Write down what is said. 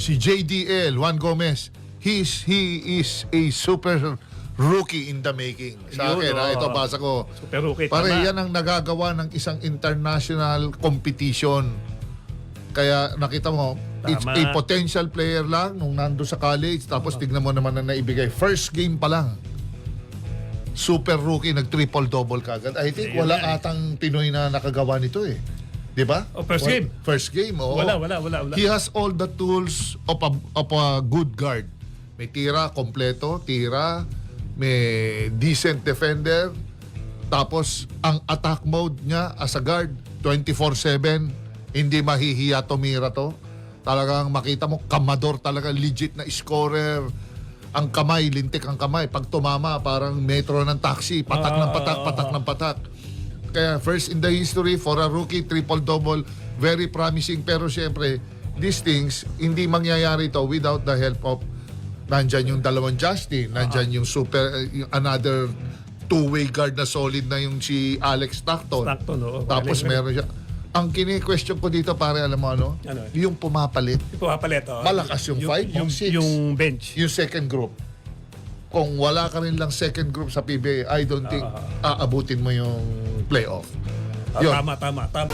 si JDL, Juan Gomez, he's, he is a super rookie in the making. Sa Yun, akin, oo. ito basa ko. Super rookie, Pare, tama. yan ang nagagawa ng isang international competition. Kaya nakita mo, it's Tama. a potential player lang nung nando sa college. Tapos tignan mo naman na naibigay. First game pa lang. Super rookie, nag-triple-double kagad. I think Ayun wala nga eh. atang Pinoy na nakagawa nito eh. Di ba? Oh, first game. First game, oo. Wala, wala, wala, wala. He has all the tools of a, of a good guard. May tira, kompleto, tira, may decent defender, tapos ang attack mode niya as a guard, 24-7, hindi mahihiya tumira to. Talagang makita mo, kamador talaga, legit na scorer. Ang kamay, lintik ang kamay. Pag tumama, parang metro ng taxi, patak ng patak, patak ng patak. Kaya first in the history for a rookie, triple-double, very promising. Pero siyempre, these things, hindi mangyayari to without the help of nandyan yung dalawang Justin, nandyan yung super, uh, yung another two-way guard na solid na yung si Alex Stockton. Stockton, oo. Tapos Galing. meron siya. Ang kini-question ko dito, pare, alam mo ano? Ano? Yung pumapalit, Ito papalit, oh. Malakas yung five, yung, yung six. yung bench. yung second group. Kung wala ka rin lang second group sa PBA, I don't think aabutin mo yung playoff. Ah, Yun. tama, tama, tama.